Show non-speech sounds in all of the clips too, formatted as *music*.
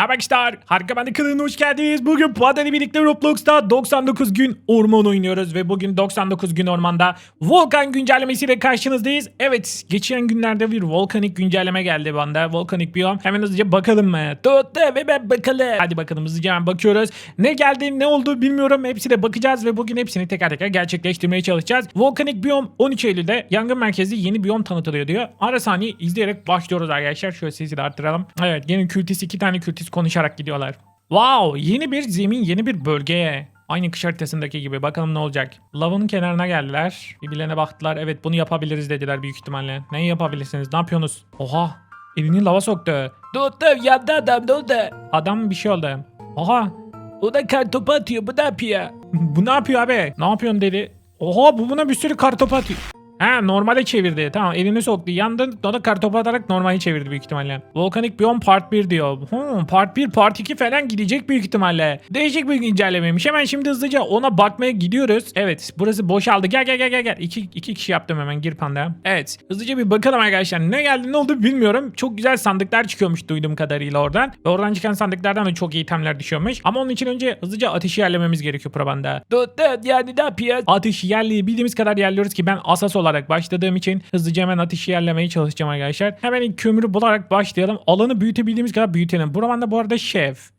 Arkadaşlar harika ben de kanalına hoş geldiniz. Bugün Puada ile birlikte Roblox'ta 99 gün orman oynuyoruz ve bugün 99 gün ormanda Volkan güncellemesiyle karşınızdayız. Evet geçen günlerde bir volkanik güncelleme geldi bana. Volkanik biyom. Hemen hızlıca bakalım mı? Tuttu ve ben bakalım. Hadi bakalım hızlıca hemen bakıyoruz. Ne geldi ne oldu bilmiyorum. Hepsine bakacağız ve bugün hepsini teker teker gerçekleştirmeye çalışacağız. Volkanik biyom 13 Eylül'de yangın merkezi yeni biyom tanıtılıyor diyor. Ara saniye izleyerek başlıyoruz arkadaşlar. Şöyle sesi de arttıralım. Evet yeni kültis iki tane konuşarak gidiyorlar. Wow yeni bir zemin yeni bir bölgeye. Aynı kış haritasındaki gibi. Bakalım ne olacak. Lavın kenarına geldiler. Birbirlerine baktılar. Evet bunu yapabiliriz dediler büyük ihtimalle. Neyi yapabilirsiniz? Ne yapıyorsunuz? Oha. Elini lava soktu. Tuttum yandı adam ne oldu? Adam bir şey oldu. Oha. O da kartopu atıyor bu ne yapıyor? *laughs* Bu ne yapıyor abi? Ne yapıyorsun dedi. Oha bu buna bir sürü kartopu atıyor. Ha normale çevirdi. Tamam elini soktu. Yandı o da kartopu atarak normale çevirdi büyük ihtimalle. Volkanik Biyom Part 1 diyor. Hmm, part 1 Part 2 falan gidecek büyük ihtimalle. Değişik bir güncellemeymiş. Hemen şimdi hızlıca ona bakmaya gidiyoruz. Evet burası boşaldı. Gel gel gel gel. gel. İki, iki kişi yaptım hemen gir panda. Evet hızlıca bir bakalım arkadaşlar. Ne geldi ne oldu bilmiyorum. Çok güzel sandıklar çıkıyormuş duyduğum kadarıyla oradan. Ve oradan çıkan sandıklardan da çok iyi itemler düşüyormuş. Ama onun için önce hızlıca ateşi yerlememiz gerekiyor probanda. Tuttum yani ne yapıyor? Ateşi yerliği bildiğimiz kadar yerliyoruz ki ben asas olarak başladığım için hızlıca hemen ateşi yerlemeye çalışacağım arkadaşlar. Hemen ilk kömürü bularak başlayalım. Alanı büyütebildiğimiz kadar büyütelim. Buraman da bu arada şef.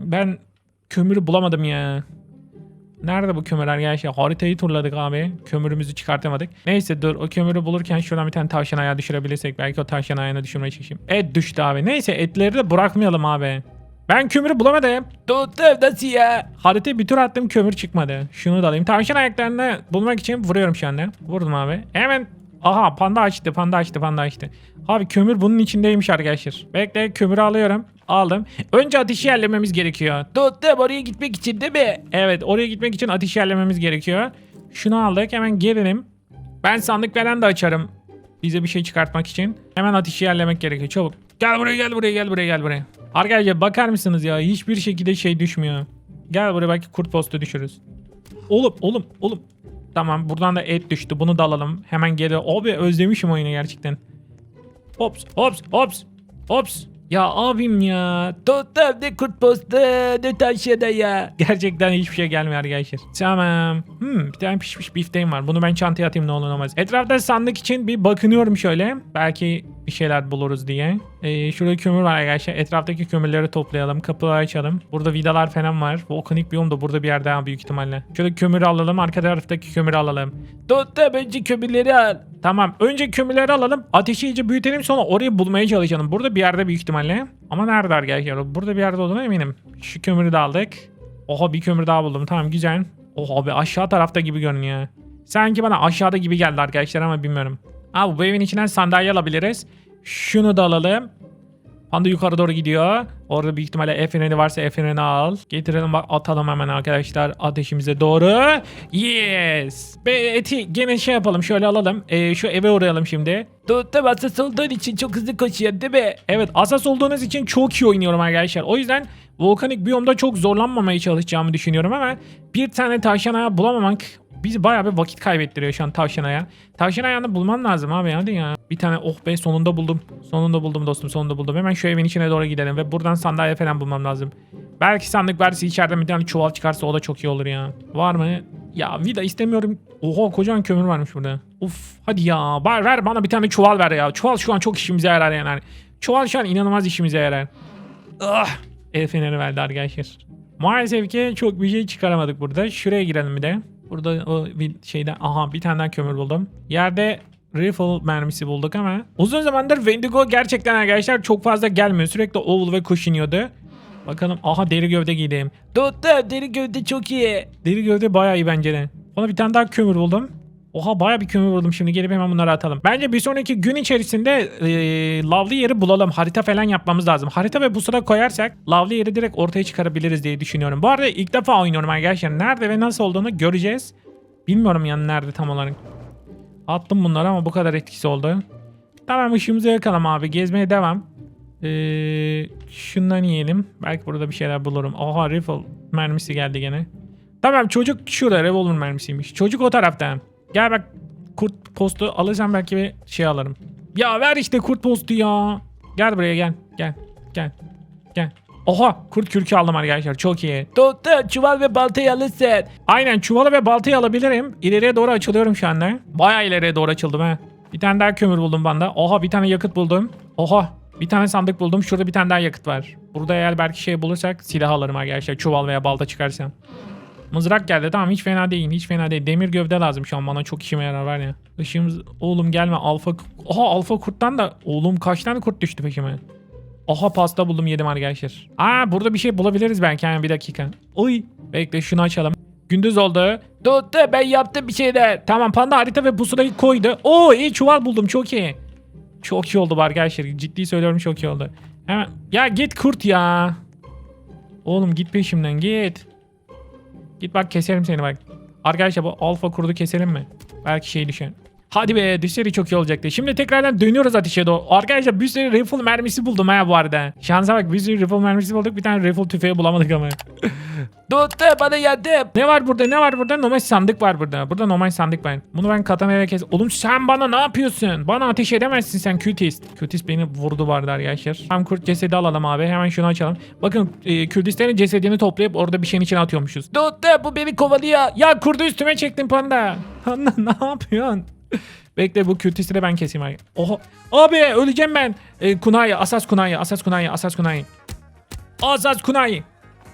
Ben kömürü bulamadım ya. Nerede bu kömür arkadaşlar? Haritayı turladık abi. Kömürümüzü çıkartamadık. Neyse dur o kömürü bulurken şuradan bir tane tavşan ayağı düşürebilirsek belki o tavşan ayağına düşürmeye çalışayım. Et düştü abi. Neyse etleri de bırakmayalım abi. Ben kömürü bulamadım. Tuttum nasıl ya? Haritayı bir tur attım kömür çıkmadı. Şunu da alayım. Tavşan ayaklarını bulmak için vuruyorum şu anda. Vurdum abi. Hemen Aha panda açtı panda açtı panda açtı. Abi kömür bunun içindeymiş arkadaşlar. Bekle kömürü alıyorum. Aldım. Önce ateşi yerlememiz gerekiyor. Tuttum oraya gitmek için değil mi? Evet oraya gitmek için ateşi yerlememiz gerekiyor. Şunu aldık hemen gelelim. Ben sandık falan da açarım. Bize bir şey çıkartmak için. Hemen ateşi yerlemek gerekiyor çabuk. Gel buraya gel buraya gel buraya gel buraya. Arkadaşlar bakar mısınız ya hiçbir şekilde şey düşmüyor. Gel buraya belki kurt postu düşürürüz. Oğlum oğlum oğlum. Tamam buradan da et düştü bunu da alalım. Hemen geri. Abi özlemişim oyunu gerçekten. Hops hops hops hops. Ya abim ya. Tuttum ne kurt postu ne taşıda ya. Gerçekten hiçbir şey gelmiyor arkadaşlar. Tamam. Hmm, bir tane pişmiş bifteğim var. Bunu ben çantaya atayım ne olur olmaz. Etrafta sandık için bir bakınıyorum şöyle. Belki bir şeyler buluruz diye. Ee, şurada kömür var arkadaşlar. Etraftaki kömürleri toplayalım. Kapıları açalım. Burada vidalar falan var. Volkanik biyom da burada bir yerde büyük ihtimalle. Şöyle kömürü alalım. Arka taraftaki kömürü alalım. Tuttum önce kömürleri al. Tamam. Önce kömürleri alalım. Ateşi iyice büyütelim sonra orayı bulmaya çalışalım. Burada bir yerde büyük ihtimalle. Ama nerede arkadaşlar? Burada bir yerde olduğuna eminim. Şu kömürü de aldık. Oha bir kömür daha buldum. Tamam güzel. Oha abi aşağı tarafta gibi görünüyor. Sanki bana aşağıda gibi geldi arkadaşlar ama bilmiyorum. Abi bu evin içinden sandalye alabiliriz. Şunu da alalım. Panda yukarı doğru gidiyor. Orada büyük ihtimalle F freni varsa F freni al. Getirelim bak atalım hemen arkadaşlar ateşimize doğru. Yes. Be eti gene şey yapalım şöyle alalım. Ee, şu eve uğrayalım şimdi. Tuttum asas olduğun için çok hızlı koşuyorsun değil mi? Evet asas olduğunuz için çok iyi oynuyorum arkadaşlar. O yüzden volkanik biyomda çok zorlanmamaya çalışacağımı düşünüyorum ama bir tane tavşan ayağı bulamamak bizi bayağı bir vakit kaybettiriyor şu an tavşan ayağı. Tavşan ayağını bulman lazım abi hadi ya. Bir tane oh be sonunda buldum. Sonunda buldum dostum sonunda buldum. Hemen şu evin içine doğru gidelim ve buradan sandalye falan bulmam lazım. Belki sandık varsa içeriden bir tane çuval çıkarsa o da çok iyi olur ya. Var mı? Ya vida istemiyorum. Oha kocaman kömür varmış burada. Uf hadi ya. Ver, ver bana bir tane çuval ver ya. Çuval şu an çok işimize yarar yani. Çuval şu an inanılmaz işimize yarar. Ah. El feneri verdi arkadaşlar. Maalesef ki çok bir şey çıkaramadık burada. Şuraya girelim bir de. Burada o bir şeyden aha bir tane daha kömür buldum. Yerde rifle mermisi bulduk ama uzun zamandır Wendigo gerçekten arkadaşlar çok fazla gelmiyor. Sürekli oğul ve kuş. Bakalım aha deri gövde giydim. Tuttum deri gövde çok iyi. Deri gövde bayağı iyi bence de. Ona bir tane daha kömür buldum. Oha bayağı bir kömür buldum şimdi gelip hemen bunları atalım. Bence bir sonraki gün içerisinde eee lavlı yeri bulalım. Harita falan yapmamız lazım. Harita ve pusula koyarsak lavlı yeri direkt ortaya çıkarabiliriz diye düşünüyorum. Bu arada ilk defa oynuyorum arkadaşlar. Nerede ve nasıl olduğunu göreceğiz. Bilmiyorum yani nerede tam olarak. Attım bunları ama bu kadar etkisi oldu. Tamam ışığımızı yakalım abi. Gezmeye devam. Ee, şundan yiyelim. Belki burada bir şeyler bulurum. Oha rifle mermisi geldi gene. Tamam çocuk şurada revolver mermisiymiş. Çocuk o tarafta. Gel bak kurt postu alacağım belki bir şey alırım. Ya ver işte kurt postu ya. Gel buraya gel. Gel. Gel. Gel. Oha kurt kürkü aldım arkadaşlar çok iyi. Tuttum çuval ve baltayı alırsın. Aynen çuvalı ve baltayı alabilirim. İleriye doğru açılıyorum şu anda. Baya ileriye doğru açıldım ha. Bir tane daha kömür buldum banda. Oha bir tane yakıt buldum. Oha bir tane sandık buldum. Şurada bir tane daha yakıt var. Burada eğer belki şey bulursak silah alırım arkadaşlar. Çuval veya balta çıkarsam. Mızrak geldi tamam hiç fena değil hiç fena değil. Demir gövde lazım şu an bana çok işime yarar var ya. Işığımız oğlum gelme alfa Oha alfa kurttan da oğlum kaç tane kurt düştü peşime. Aha pasta buldum yedim arkadaşlar. Aa burada bir şey bulabiliriz belki yani bir dakika. Oy bekle şunu açalım. Gündüz oldu. Tuttum ben yaptım bir şeyler. Tamam panda harita ve pusulayı koydu. Oo iyi çuval buldum çok iyi. Çok iyi oldu arkadaşlar. Ciddi söylüyorum çok iyi oldu. Hemen ya git kurt ya. Oğlum git peşimden git. Git bak keserim seni bak. Arkadaşlar bu alfa kurdu keselim mi? Belki şey düşer. Hadi be düşseydi çok iyi olacaktı. Şimdi tekrardan dönüyoruz ateşe doğru. Arkadaşlar bir sürü rifle mermisi buldum ha bu arada. Şansa bak bir sürü rifle mermisi bulduk. Bir tane rifle tüfeği bulamadık ama. *laughs* Tuttum bana yardım. Ne var burada? Ne var burada? Normal sandık var burada. Burada normal sandık var. Bunu ben katanaya kes... Oğlum sen bana ne yapıyorsun? Bana ateş edemezsin sen Kütist. Kütist beni vurdu vardı arkadaşlar. Tam kurt cesedi alalım abi. Hemen şunu açalım. Bakın e, Kürdistan'ın cesedini toplayıp orada bir şeyin içine atıyormuşuz. Tuttum bu beni kovalıyor. Ya kurdu üstüme çektin panda. Panda *laughs* ne yapıyorsun? *laughs* Bekle bu Kürtist'i de ben keseyim abi. Oha. Abi öleceğim ben. E, kunayı, asas kunayı, asas kunayı, asas kunayı. Asas kunayı.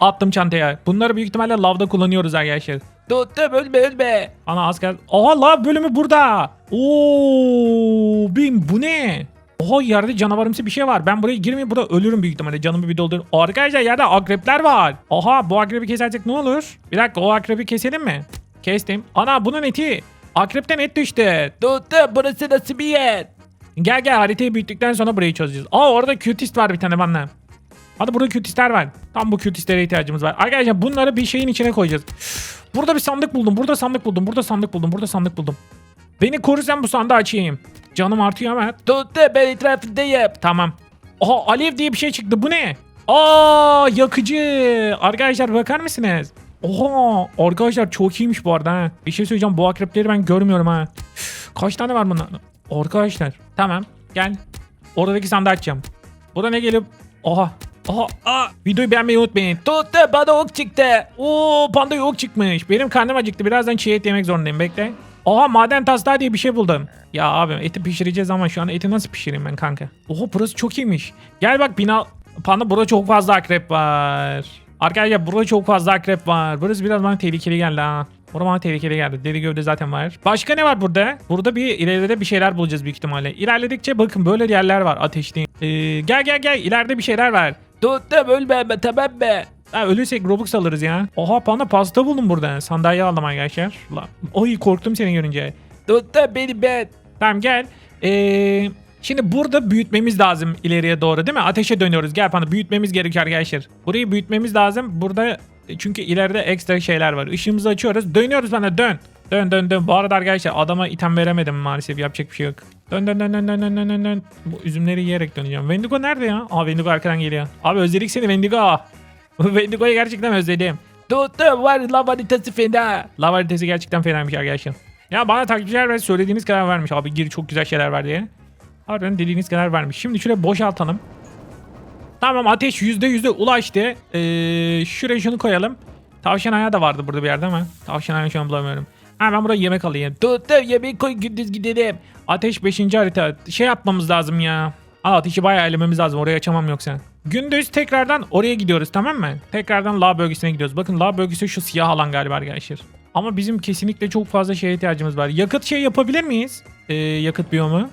Attım çantaya. Bunları büyük ihtimalle lavda kullanıyoruz arkadaşlar. Tuttum ölme ölme. Ana asker. Oha lav bölümü burada. Oo, bim bu ne? Oha yerde canavarımsı bir şey var. Ben buraya girmeyeyim burada ölürüm büyük ihtimalle. Canımı bir doldur. Arkadaşlar yerde akrepler var. Oha bu akrebi kesersek ne olur? Bir dakika o akrebi keselim mi? Kestim. Ana bunun eti. Akrepten et düştü. Tuttum burası nasıl bir yer? Gel gel haritayı büyüttükten sonra burayı çözeceğiz. Aa orada kütist var bir tane bana. Hadi burada kütistler var. Tam bu kütistlere ihtiyacımız var. Arkadaşlar bunları bir şeyin içine koyacağız. Burada bir sandık buldum. Burada sandık buldum. Burada sandık buldum. Burada sandık buldum. Beni korursan bu sandığı açayım. Canım artıyor ama. Tuttum ben etrafındayım. Tamam. Aha alev diye bir şey çıktı. Bu ne? Aa yakıcı. Arkadaşlar bakar mısınız? Oha arkadaşlar çok iyiymiş bu arada ha. Bir şey söyleyeceğim bu akrepleri ben görmüyorum ha. Kaç tane var bunlar? Arkadaşlar tamam gel. Oradaki sandığı açacağım. Burada ne gelip? Oha. Oha. Aa, videoyu beğenmeyi unutmayın. Tuttum bana ok çıktı. Oo panda yok çıkmış. Benim karnım acıktı. Birazdan çiğ et yemek zorundayım. Bekle. Oha maden taslağı diye bir şey buldum. Ya abi eti pişireceğiz ama şu an eti nasıl pişireyim ben kanka? Oha burası çok iyiymiş. Gel bak bina... Panda burada çok fazla akrep var. Arkadaşlar burada çok fazla akrep var. Burası biraz bana tehlikeli geldi ha. Bana tehlikeli geldi. Deri gövde zaten var. Başka ne var burada? Burada bir ileride bir şeyler bulacağız büyük ihtimalle. İlerledikçe bakın böyle yerler var ateşli. Ee, gel gel gel ileride bir şeyler var. Tuttum ölme ama tamam mı? Ha ölürsek Robux alırız ya. Oha panda pasta buldum burada. Sandalye aldım arkadaşlar. La. Oy korktum seni görünce. Tuttum benim ben. Tamam gel. Ee, Şimdi burada büyütmemiz lazım ileriye doğru değil mi? Ateşe dönüyoruz. Gel panda büyütmemiz gerekiyor arkadaşlar. Burayı büyütmemiz lazım. Burada çünkü ileride ekstra şeyler var. Işığımızı açıyoruz. Dönüyoruz panda dön. Dön dön dön. Bu arada arkadaşlar adama item veremedim maalesef. Yapacak bir şey yok. Dön dön dön dön dön dön dön dön. Bu üzümleri yiyerek döneceğim. Wendigo nerede ya? Aa Wendigo arkadan geliyor. Abi özledik seni Wendigo. *laughs* Wendigo'yu gerçekten özledim. Tuttum var lava haritası fena. Lava haritası gerçekten fenaymış arkadaşlar. Ya bana takipçiler ve söylediğiniz kadar vermiş abi gir çok güzel şeyler var diye. Harbiden dediğiniz kadar vermiş. Şimdi şuraya boşaltalım. Tamam ateş %100'e ulaştı. Ee, şuraya şunu koyalım. Tavşan ayağı da vardı burada bir yerde ama. Tavşan ayağı şu an bulamıyorum. Ha ben buraya yemek alayım. Tuttum yemeği koy gündüz gidelim. Ateş 5. harita. Şey yapmamız lazım ya. Aa, ateşi bayağı elememiz lazım. Oraya açamam yoksa. Gündüz tekrardan oraya gidiyoruz tamam mı? Tekrardan La bölgesine gidiyoruz. Bakın La bölgesi şu siyah alan galiba arkadaşlar. Ama bizim kesinlikle çok fazla şeye ihtiyacımız var. Yakıt şey yapabilir miyiz? Ee, yakıt biyomu.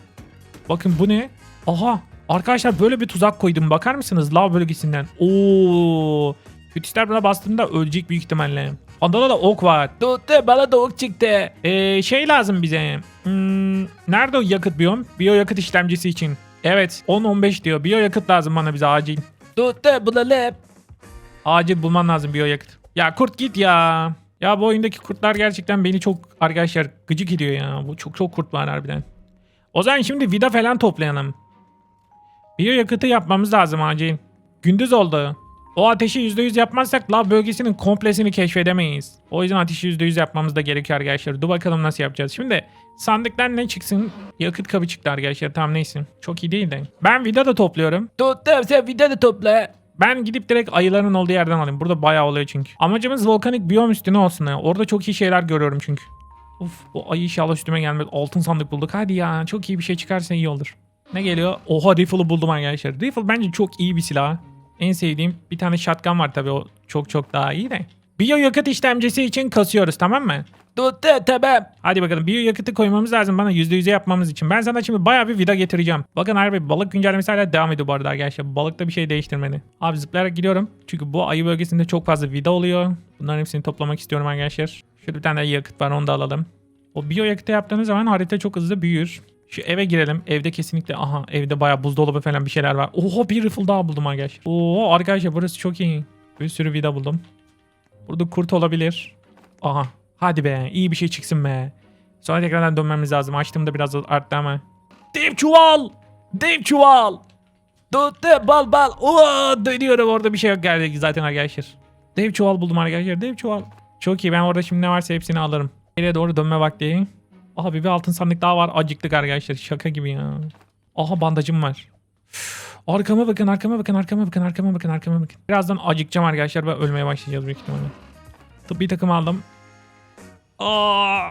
Bakın bu ne? Aha. Arkadaşlar böyle bir tuzak koydum. Bakar mısınız? La bölgesinden. Oo. Kütüsler buna bastığında ölecek büyük ihtimalle. Onda da ok var. Tuttum bana da ok çıktı. Ee, şey lazım bize. Hmm, nerede o yakıt biyom? Biyo yakıt işlemcisi için. Evet 10-15 diyor. Biyo yakıt lazım bana bize acil. Tuttum bulalım. Acil bulman lazım biyo yakıt. Ya kurt git ya. Ya bu oyundaki kurtlar gerçekten beni çok arkadaşlar gıcık ediyor ya. Bu çok çok kurt var harbiden. O zaman şimdi vida falan toplayalım. Biyo yakıtı yapmamız lazım acil. Gündüz oldu. O ateşi %100 yapmazsak lav bölgesinin komplesini keşfedemeyiz. O yüzden ateşi %100 yapmamız da gerekiyor arkadaşlar. Dur bakalım nasıl yapacağız. Şimdi sandıktan ne çıksın? Yakıt kabı çıktı arkadaşlar. Tam neyse. Çok iyi değil de. Ben vida da topluyorum. Tuttum sen vida da topla. Ben gidip direkt ayıların olduğu yerden alayım. Burada bayağı oluyor çünkü. Amacımız volkanik biyom üstüne olsun. Orada çok iyi şeyler görüyorum çünkü. Uf o ayı inşallah üstüme gelmez. Altın sandık bulduk. Hadi ya çok iyi bir şey çıkarsa iyi olur. Ne geliyor? Oha rifle'ı buldum arkadaşlar. Rifle bence çok iyi bir silah. En sevdiğim bir tane shotgun var tabii o çok çok daha iyi de. Biyo yakıt işlemcisi için kasıyoruz tamam mı? Tuttu tamam. Hadi bakalım biyo yakıtı koymamız lazım bana %100'e yapmamız için. Ben sana şimdi bayağı bir vida getireceğim. Bakın harbi balık güncellemesi hala devam ediyor bu arada arkadaşlar. Balıkta bir şey değiştirmedi. Abi zıplayarak gidiyorum. Çünkü bu ayı bölgesinde çok fazla vida oluyor. Bunların hepsini toplamak istiyorum arkadaşlar. Şurada bir tane yakıt var onu da alalım. O biyo yakıtı yaptığınız zaman harita çok hızlı büyür. Şu eve girelim. Evde kesinlikle aha evde bayağı buzdolabı falan bir şeyler var. Oho bir rifle daha buldum arkadaşlar. Oo arkadaşlar burası çok iyi. Bir sürü vida buldum. Burada kurt olabilir. Aha. Hadi be. iyi bir şey çıksın be. Sonra tekrardan dönmemiz lazım. Açtığımda biraz arttı ama. Dev çuval. Dev çuval. Tuttu bal bal. Oo, dönüyorum orada bir şey yok geldi zaten arkadaşlar. Dev çuval buldum arkadaşlar. Dev çuval. Çok iyi. Ben orada şimdi ne varsa hepsini alırım. Geriye doğru dönme vakti. Aha bir altın sandık daha var. Acıktık arkadaşlar. Şaka gibi ya. Aha bandajım var. Üf, Arkama bakın, arkama bakın, arkama bakın, arkama bakın, arkama bakın. Birazdan acıkacağım arkadaşlar ve ölmeye başlayacağız büyük ihtimalle. Tıbbi takım aldım. Aa,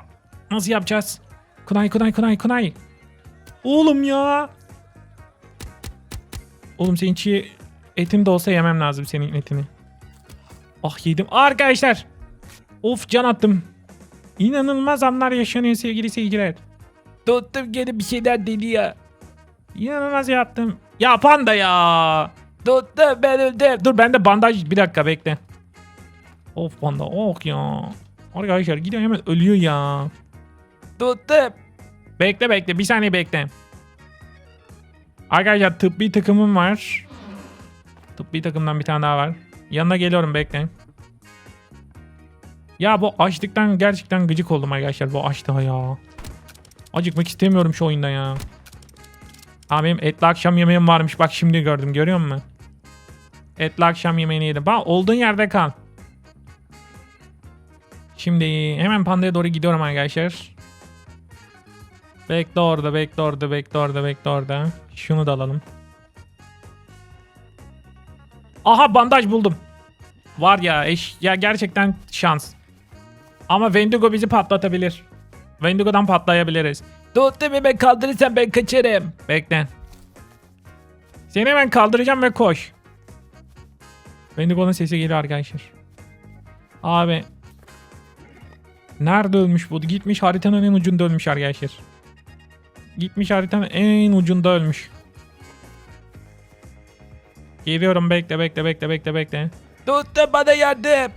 nasıl yapacağız? Kunay, kunay, kunay, kunay. Oğlum ya. Oğlum senin çiğ etin de olsa yemem lazım senin etini. Ah yedim. Arkadaşlar. Of can attım. İnanılmaz anlar yaşanıyor sevgili seyirciler. Tuttum gene bir şeyler deniyor. İnanılmaz yaptım. Ya panda ya. Tuttu ben öldüm. Dur bende bandaj bir dakika bekle. Of panda oh ya. Arkadaşlar gidiyor hemen ölüyor ya. Tuttum. Bekle bekle bir saniye bekle. Arkadaşlar tıbbi takımım var. Tıbbi takımdan bir tane daha var. Yanına geliyorum bekle. Ya bu açlıktan gerçekten gıcık oldum arkadaşlar bu açlığa ya. Acıkmak istemiyorum şu oyunda ya. Abi benim etli akşam yemeğim varmış bak şimdi gördüm görüyor musun? Etli akşam yemeğini yedim. Bak olduğun yerde kal. Şimdi hemen pandaya doğru gidiyorum arkadaşlar. Bekle orada, bekle orada, bekle orada, bekle orada. Şunu da alalım. Aha bandaj buldum. Var ya, eş, ya gerçekten şans. Ama Wendigo bizi patlatabilir. Wendigo'dan patlayabiliriz. Tuttum hemen kaldırırsan ben kaçarım. Bekle. Seni hemen kaldıracağım ve koş. Wendigo'nun sesi geliyor arkadaşlar. Abi. Nerede ölmüş bu? Gitmiş haritanın en ucunda ölmüş arkadaşlar. Gitmiş haritanın en ucunda ölmüş. Geliyorum bekle bekle bekle bekle bekle. Tuttum bana yardım.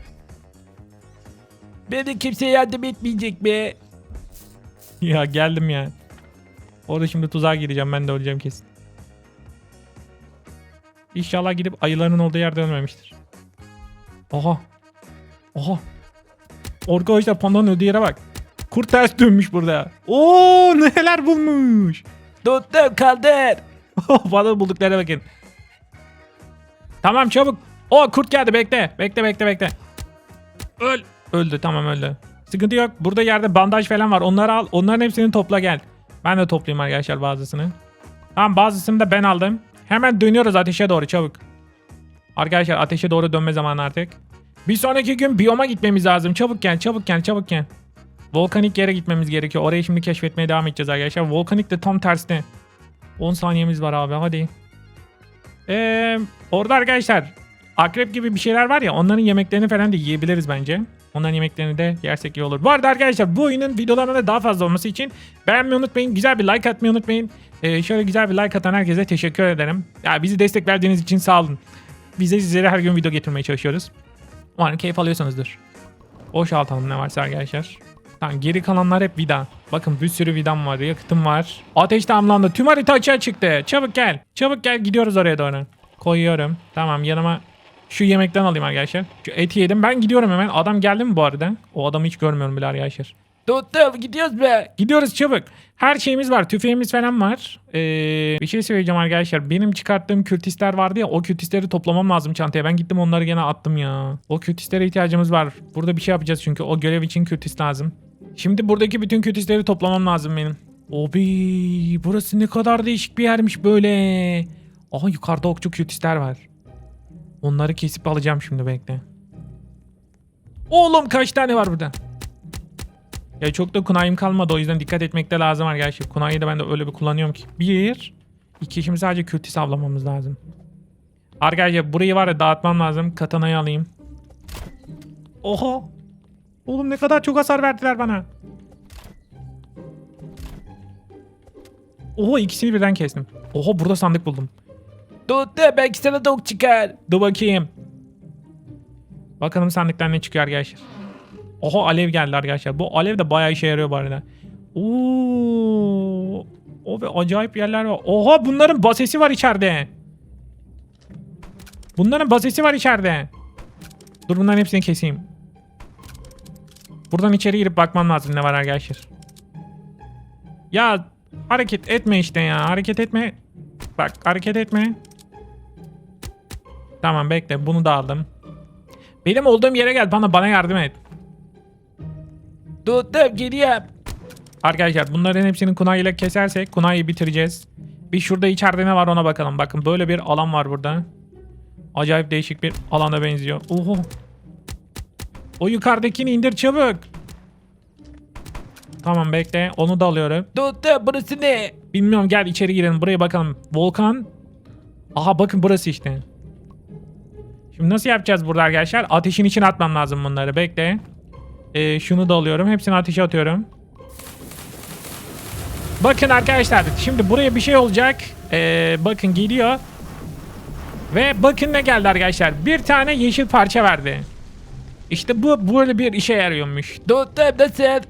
Beni kimseye yardım etmeyecek mi? *laughs* Ya geldim ya. Orada şimdi tuzağa gireceğim ben de öleceğim kesin. İnşallah gidip ayıların olduğu yerde ölmemiştir. Aha. Aha. Arkadaşlar pandanın öldüğü yere bak. Kurt ters dönmüş burada. Oo neler bulmuş. Tuttum kaldır. *laughs* Balığı bulduklarına bakın. Tamam çabuk. O kurt geldi bekle. Bekle bekle bekle. Öl. Öldü tamam öldü. Sıkıntı yok. Burada yerde bandaj falan var. Onları al. Onların hepsini topla gel. Ben de toplayayım arkadaşlar bazısını. Tamam bazısını da ben aldım. Hemen dönüyoruz ateşe doğru çabuk. Arkadaşlar ateşe doğru dönme zamanı artık. Bir sonraki gün biyoma gitmemiz lazım. Çabuk gel çabuk gel çabuk gel. Volkanik yere gitmemiz gerekiyor. Orayı şimdi keşfetmeye devam edeceğiz arkadaşlar. Volkanik de tam tersine. 10 saniyemiz var abi hadi. Ee, orada arkadaşlar akrep gibi bir şeyler var ya onların yemeklerini falan da yiyebiliriz bence. Onların yemeklerini de yersek iyi olur. Bu arada arkadaşlar bu oyunun videolarına da daha fazla olması için beğenmeyi unutmayın. Güzel bir like atmayı unutmayın. Ee, şöyle güzel bir like atan herkese teşekkür ederim. Ya bizi destek verdiğiniz için sağ olun. Biz de sizlere her gün video getirmeye çalışıyoruz. Umarım keyif alıyorsanızdır. Boşaltalım ne varsa arkadaşlar. Tamam geri kalanlar hep vida. Bakın bir sürü vidam var, yakıtım var. Ateş tamamlandı. Tüm harita açığa çıktı. Çabuk gel. Çabuk gel gidiyoruz oraya doğru. Koyuyorum. Tamam yanıma şu yemekten alayım arkadaşlar. Şu eti yedim. Ben gidiyorum hemen. Adam geldi mi bu arada? O adamı hiç görmüyorum bile arkadaşlar. Tuttum gidiyoruz be. Gidiyoruz çabuk. Her şeyimiz var. Tüfeğimiz falan var. Ee, bir şey söyleyeceğim arkadaşlar. Benim çıkarttığım kürtisler vardı ya. O kürtisleri toplamam lazım çantaya. Ben gittim onları gene attım ya. O kürtislere ihtiyacımız var. Burada bir şey yapacağız çünkü. O görev için kürtis lazım. Şimdi buradaki bütün kürtisleri toplamam lazım benim. Obi burası ne kadar değişik bir yermiş böyle. Aha yukarıda okçu kürtisler var. Onları kesip alacağım şimdi bekle. Oğlum kaç tane var burada? Ya çok da kunayım kalmadı o yüzden dikkat etmek de lazım arkadaşlar. Kunayı da ben de öyle bir kullanıyorum ki. Bir, iki şimdi sadece kültis avlamamız lazım. Arkadaşlar burayı var ya dağıtmam lazım. Katanayı alayım. Oha. Oğlum ne kadar çok hasar verdiler bana. Oha ikisini birden kestim. Oha burada sandık buldum. Tuttu belki sana ok çıkar. Dur bakayım. Bakalım sandıktan ne çıkıyor arkadaşlar. Oha alev geldi arkadaşlar. Bu alev de bayağı işe yarıyor bu arada. Oo. O ve acayip yerler var. Oha bunların basesi var içeride. Bunların basesi var içeride. Dur bunların hepsini keseyim. Buradan içeri girip bakmam lazım ne var arkadaşlar. Ya hareket etme işte ya. Hareket etme. Bak hareket etme. Tamam bekle bunu da aldım. Benim olduğum yere gel bana bana yardım et. Tuttum geliyorum. Arkadaşlar bunların hepsini kunay ile kesersek kunayı bitireceğiz. Bir şurada içeride ne var ona bakalım. Bakın böyle bir alan var burada. Acayip değişik bir alana benziyor. Oho. O yukarıdakini indir çabuk. Tamam bekle onu da alıyorum. Tuttu burası ne? Bilmiyorum gel içeri girelim buraya bakalım. Volkan. Aha bakın burası işte. Şimdi nasıl yapacağız burada arkadaşlar? Ateşin içine atmam lazım bunları. Bekle. Ee, şunu da alıyorum. Hepsini ateşe atıyorum. Bakın arkadaşlar. Şimdi buraya bir şey olacak. Ee, bakın geliyor. Ve bakın ne geldi arkadaşlar. Bir tane yeşil parça verdi. İşte bu böyle bir işe yarıyormuş.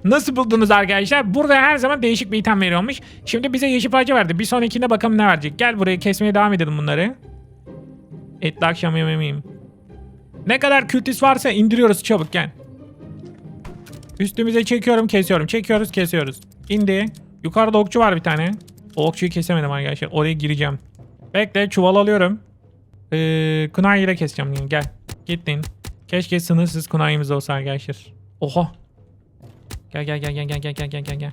Nasıl buldunuz arkadaşlar? Burada her zaman değişik bir item veriyormuş. Şimdi bize yeşil parça verdi. Bir sonrakinde bakalım ne verecek. Gel buraya kesmeye devam edelim bunları. Etli akşam yemeğim. Ne kadar kültis varsa indiriyoruz çabuk gel. Üstümüze çekiyorum kesiyorum. Çekiyoruz kesiyoruz. İndi. Yukarıda okçu var bir tane. O okçuyu kesemedim arkadaşlar. Oraya gireceğim. Bekle çuval alıyorum. Ee, kunai ile keseceğim. Gel. Gittin. Keşke sınırsız kunayimiz olsa arkadaşlar. Oha. Gel gel gel gel gel gel gel gel gel gel.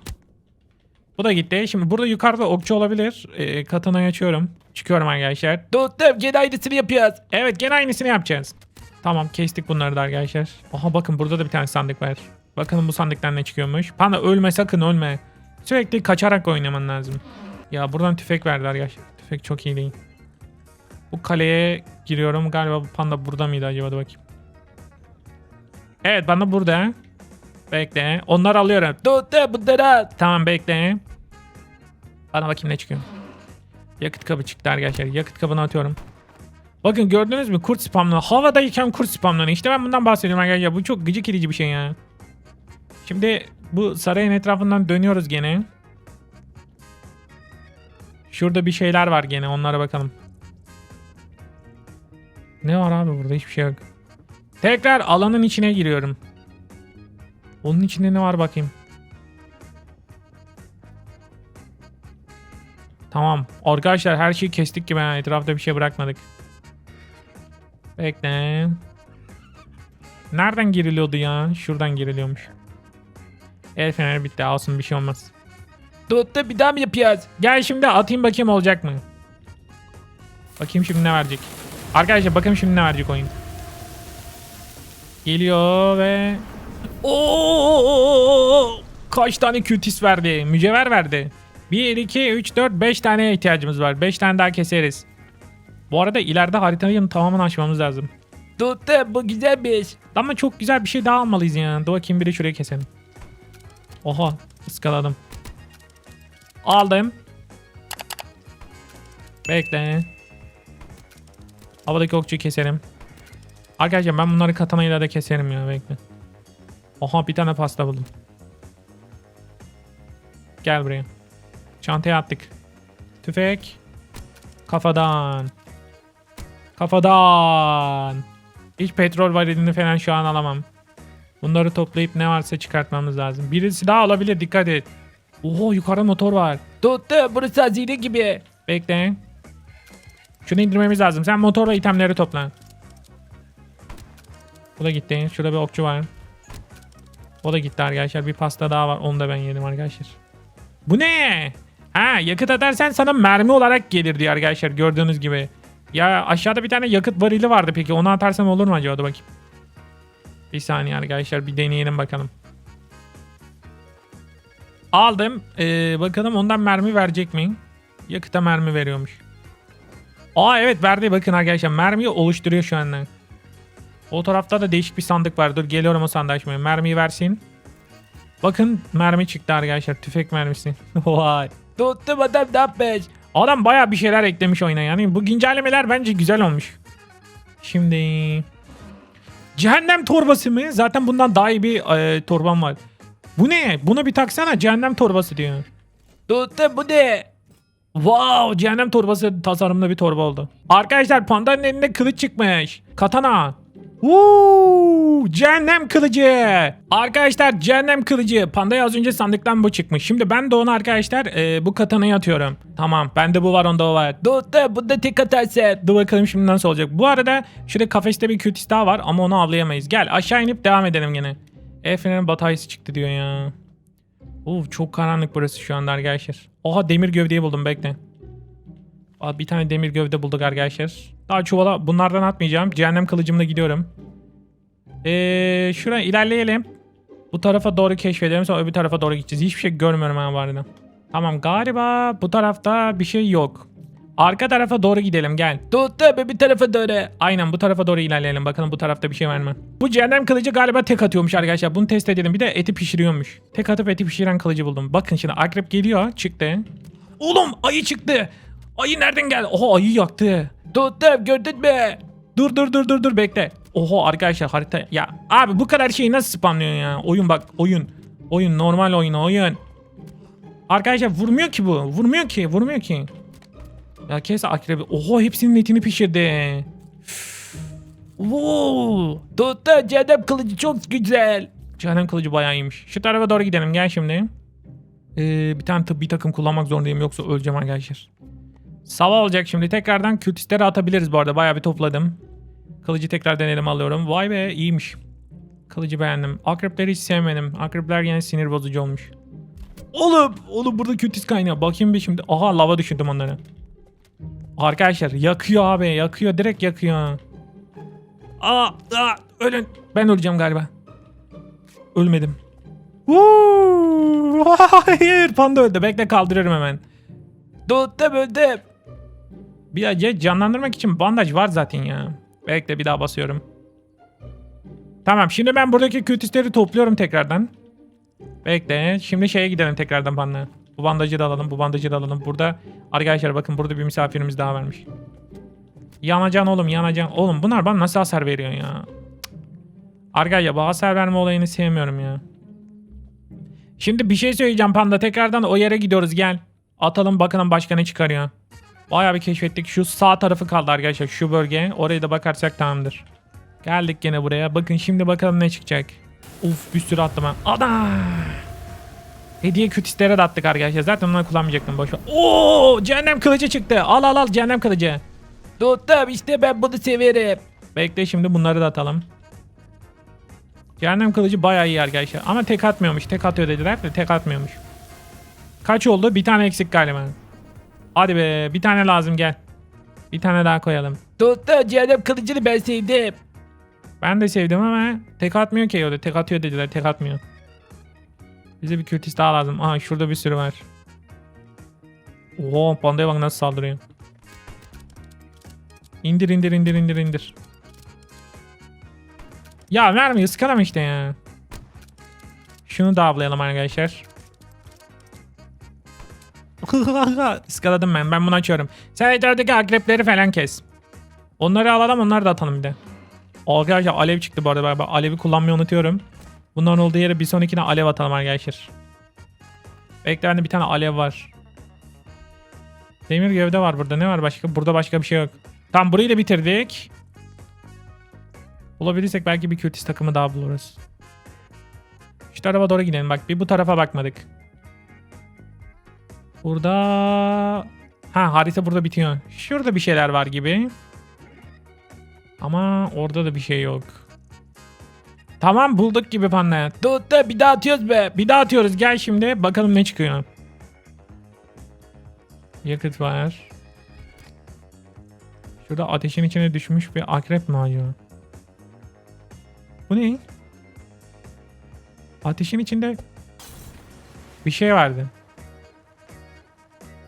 Bu da gitti. Şimdi burada yukarıda okçu olabilir. Ee, katanayı açıyorum. Çıkıyorum arkadaşlar. Tuttum gene aynısını yapıyoruz. Evet gene aynısını yapacağız. Tamam kestik bunları da arkadaşlar. Aha bakın burada da bir tane sandık var. Bakalım bu sandıktan ne çıkıyormuş. Panda ölme sakın ölme. Sürekli kaçarak oynaman lazım. Ya buradan tüfek verdi arkadaşlar. Tüfek çok iyi değil. Bu kaleye giriyorum. Galiba bu panda burada mıydı acaba da bakayım. Evet panda burada. Bekle. Onları alıyorum. Tamam bekle. Bana bakayım ne çıkıyor. Yakıt kabı çıktı arkadaşlar. Yakıt kabını atıyorum. Bakın gördünüz mü kurt spamlanıyor. Havadayken kurt spamlanıyor. İşte ben bundan bahsediyorum arkadaşlar. Bu çok gıcık edici bir şey ya. Şimdi bu sarayın etrafından dönüyoruz gene. Şurada bir şeyler var gene. Onlara bakalım. Ne var abi burada? Hiçbir şey yok. Tekrar alanın içine giriyorum. Onun içinde ne var bakayım. Tamam. Arkadaşlar her şeyi kestik gibi. ha. Etrafta bir şey bırakmadık. Bekle. Nereden giriliyordu ya? Şuradan giriliyormuş. El feneri bitti. Olsun bir şey olmaz. Tuttum bir daha mı yapıyoruz? Gel şimdi atayım bakayım olacak mı? Bakayım şimdi ne verecek. Arkadaşlar bakın şimdi ne verecek oyun. Geliyor ve... Oo! Kaç tane kütis verdi? Mücevher verdi. 1, 2, 3, 4, 5 taneye ihtiyacımız var. 5 tane daha keseriz. Bu arada ileride haritayı tamamen açmamız lazım. Tuttum bu güzelmiş. Ama çok güzel bir şey daha almalıyız ya. Dur bakayım biri şuraya keselim. Oha ıskaladım. Aldım. Bekle. Havadaki okçuyu keserim. Arkadaşlar ben bunları katanayla da keserim ya bekle. Oha bir tane pasta buldum. Gel buraya. Çantaya attık. Tüfek. Kafadan. Kafadan. Hiç petrol varilini falan şu an alamam. Bunları toplayıp ne varsa çıkartmamız lazım. Birisi daha olabilir dikkat et. Oho yukarıda motor var. Tuttum burası hazine gibi. Bekle. Şunu indirmemiz lazım. Sen motorla itemleri topla. Bu da gitti. Şurada bir okçu var. O da gitti arkadaşlar. Bir pasta daha var. Onu da ben yedim arkadaşlar. Bu ne? Ha yakıt atarsan sana mermi olarak gelir diyor arkadaşlar. Gördüğünüz gibi. Ya aşağıda bir tane yakıt varili vardı peki. Onu atarsam olur mu acaba? Dur bakayım. Bir saniye arkadaşlar bir deneyelim bakalım. Aldım. Ee, bakalım ondan mermi verecek mi? Yakıta mermi veriyormuş. Aa evet verdi bakın arkadaşlar. Mermiyi oluşturuyor şu anda. O tarafta da değişik bir sandık var. Dur geliyorum o sandığı. Mermiyi versin. Bakın mermi çıktı arkadaşlar. Tüfek mermisi. *laughs* Vay. Tuttum adam ne yapmış? Adam baya bir şeyler eklemiş oyuna yani. Bu güncellemeler bence güzel olmuş. Şimdi... Cehennem torbası mı? Zaten bundan daha iyi bir e, torbam var. Bu ne? Buna bir taksana. Cehennem torbası diyor. Tuttum bu ne? Wow, cehennem torbası tasarımlı bir torba oldu. Arkadaşlar pandanın elinde kılıç çıkmış. Katana. Woo, cehennem kılıcı. Arkadaşlar cehennem kılıcı. Pandaya az önce sandıktan bu çıkmış. Şimdi ben de onu arkadaşlar e, bu katanayı atıyorum. Tamam bende bu var onda o var. Tuttum bunda tek atarsın. Dur bakalım şimdi nasıl olacak. Bu arada şurada kafeste bir kütis daha var ama onu avlayamayız. Gel aşağı inip devam edelim gene. El fenerin bataryası çıktı diyor ya. Uf çok karanlık burası şu anda arkadaşlar. Oha demir gövdeyi buldum bekle. Bir tane demir gövde bulduk arkadaşlar. Daha çuvala bunlardan atmayacağım. Cehennem kılıcımla gidiyorum. Ee, şuraya ilerleyelim. Bu tarafa doğru keşfedelim sonra öbür tarafa doğru gideceğiz. Hiçbir şey görmüyorum bu arada. Tamam galiba bu tarafta bir şey yok. Arka tarafa doğru gidelim gel. Tuttum bir tarafa doğru. Aynen bu tarafa doğru ilerleyelim. Bakalım bu tarafta bir şey var mı? Bu cehennem kılıcı galiba tek atıyormuş arkadaşlar. Bunu test edelim. Bir de eti pişiriyormuş. Tek atıp eti pişiren kılıcı buldum. Bakın şimdi akrep geliyor. Çıktı. Oğlum ayı çıktı. Ayı nereden geldi? Oha ayı yaktı. Tuttum gördün mü? Dur dur dur dur dur bekle. Oho arkadaşlar harita. Ya abi bu kadar şeyi nasıl spamlıyorsun ya? Oyun bak oyun. Oyun normal oyun oyun. Arkadaşlar vurmuyor ki bu. Vurmuyor ki. Vurmuyor ki. Ya kes akrebi. Oho hepsinin etini pişirdi. Wow. Tuttum cehennem kılıcı çok güzel. Cehennem kılıcı bayağı iyiymiş. Şu tarafa doğru gidelim gel şimdi. Ee, bir tane tıbbi takım kullanmak zorundayım yoksa öleceğim arkadaşlar. Sabah olacak şimdi. Tekrardan kültistleri atabiliriz bu arada. Bayağı bir topladım. Kılıcı tekrar denelim alıyorum. Vay be iyiymiş. Kılıcı beğendim. Akrepleri hiç sevmedim. Akrepler yine sinir bozucu olmuş. Oğlum, oğlum burada kültist kaynağı. Bakayım bir şimdi. Aha lava düşürdüm onları. Arkadaşlar yakıyor abi. Yakıyor. Direkt yakıyor. Aa, aa ölün. Ben öleceğim galiba. Ölmedim. Woo! *laughs* Hayır panda öldü. Bekle kaldırıyorum hemen. Tuttum öldüm. Bir acı canlandırmak için bandaj var zaten ya. Bekle bir daha basıyorum. Tamam şimdi ben buradaki kültistleri topluyorum tekrardan. Bekle şimdi şeye gidelim tekrardan panda. Bu bandajı da alalım bu bandajı da alalım. Burada arkadaşlar bakın burada bir misafirimiz daha varmış. Yanacan oğlum yanacan. Oğlum bunlar bana nasıl hasar veriyor ya? Arkadaşlar bu hasar verme olayını sevmiyorum ya. Şimdi bir şey söyleyeceğim panda. Tekrardan o yere gidiyoruz gel. Atalım bakalım başka ne çıkarıyor. Bayağı bir keşfettik. Şu sağ tarafı kaldı arkadaşlar. Şu bölge. Oraya da bakarsak tamamdır. Geldik gene buraya. Bakın şimdi bakalım ne çıkacak. Uf bir sürü attım ha. Ana! Hediye kütislere de attık arkadaşlar. Zaten onları kullanmayacaktım boşver. Oo, cehennem kılıcı çıktı. Al al al cehennem kılıcı. Tuttum işte ben bunu severim. Bekle şimdi bunları da atalım. Cehennem kılıcı bayağı iyi arkadaşlar. Ama tek atmıyormuş. Tek atıyor dediler de tek atmıyormuş. Kaç oldu? Bir tane eksik galiba. Hadi be bir tane lazım gel. Bir tane daha koyalım. Tuttum cehennem kılıcını ben sevdim. Ben de sevdim ama tek atmıyor ki öyle. Tek atıyor dediler tek atmıyor. Bize bir kültist daha lazım. Aha şurada bir sürü var. Oo pandaya bak nasıl saldırıyor. İndir indir indir indir indir. Ya vermiyor sıkalım işte ya. Şunu da avlayalım arkadaşlar. *laughs* Iskaladım ben. Ben bunu açıyorum. Sen etrafdaki akrepleri falan kes. Onları alalım onları da atalım bir de. Arkadaşlar alev çıktı bu arada. Ben alevi kullanmayı unutuyorum. Bunların olduğu yere bir sonrakine alev atalım arkadaşlar. Bekle bir tane alev var. Demir gövde var burada. Ne var başka? Burada başka bir şey yok. Tamam burayı da bitirdik. Bulabilirsek belki bir kültist takımı daha buluruz. Şu tarafa doğru gidelim. Bak bir bu tarafa bakmadık. Burada... Ha harita burada bitiyor. Şurada bir şeyler var gibi. Ama orada da bir şey yok. Tamam bulduk gibi panda. Tuttum bir daha atıyoruz be. Bir daha atıyoruz. Gel şimdi bakalım ne çıkıyor. Yakıt var. Şurada ateşin içine düşmüş bir akrep mi acaba? Bu ne? Ateşin içinde bir şey vardı.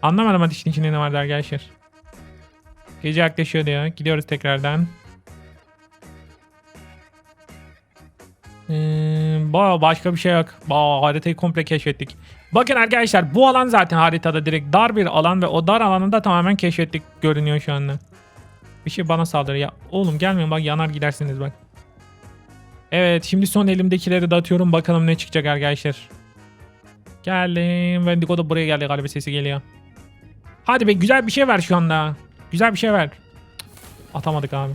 Anlamadım ateşin içinde ne vardı arkadaşlar. Gece yaklaşıyor diyor. Gidiyoruz tekrardan. Ee, ba- başka bir şey yok. Ba haritayı komple keşfettik. Bakın arkadaşlar bu alan zaten haritada direkt dar bir alan ve o dar alanı da tamamen keşfettik görünüyor şu anda. Bir şey bana saldırıyor. Ya oğlum gelmeyin bak yanar gidersiniz bak. Evet şimdi son elimdekileri dağıtıyorum bakalım ne çıkacak arkadaşlar. Geldim. Wendigo da buraya geldi galiba sesi geliyor. Hadi be güzel bir şey ver şu anda. Güzel bir şey ver. Atamadık abi.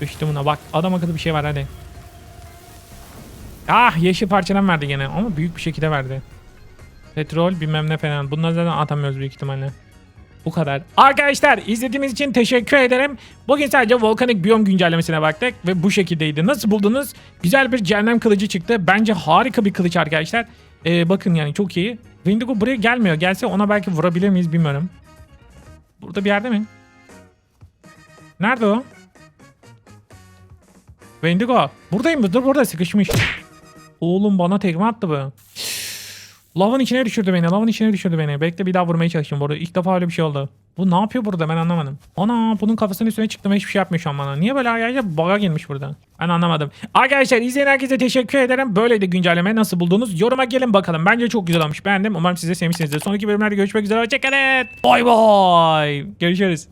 Düştü buna bak adam akıllı bir şey var hadi. Ah yeşil parçadan verdi gene ama büyük bir şekilde verdi. Petrol bilmem ne falan. Bunları zaten atamıyoruz büyük ihtimalle. Bu kadar. Arkadaşlar izlediğiniz için teşekkür ederim. Bugün sadece volkanik biyom güncellemesine baktık ve bu şekildeydi. Nasıl buldunuz? Güzel bir cehennem kılıcı çıktı. Bence harika bir kılıç arkadaşlar. Ee, bakın yani çok iyi. Wendigo buraya gelmiyor. Gelse ona belki vurabilir miyiz bilmiyorum. Burada bir yerde mi? Nerede o? Wendigo. Buradayım? Dur burada sıkışmış. Oğlum bana tekme attı bu. Lavın içine düşürdü beni. Lavın içine düşürdü beni. Bekle bir daha vurmaya çalışayım bu arada. İlk defa öyle bir şey oldu. Bu ne yapıyor burada ben anlamadım. Ana bunun kafasının üstüne çıktım hiçbir şey yapmıyor şu an bana. Niye böyle arkadaşlar baga girmiş burada? Ben anlamadım. Arkadaşlar izleyen herkese teşekkür ederim. Böyleydi güncelleme nasıl buldunuz? Yoruma gelin bakalım. Bence çok güzel olmuş. Beğendim. Umarım siz de sevmişsinizdir. Sonraki bölümlerde görüşmek üzere. Hoşçakalın. Bay bay. Görüşürüz.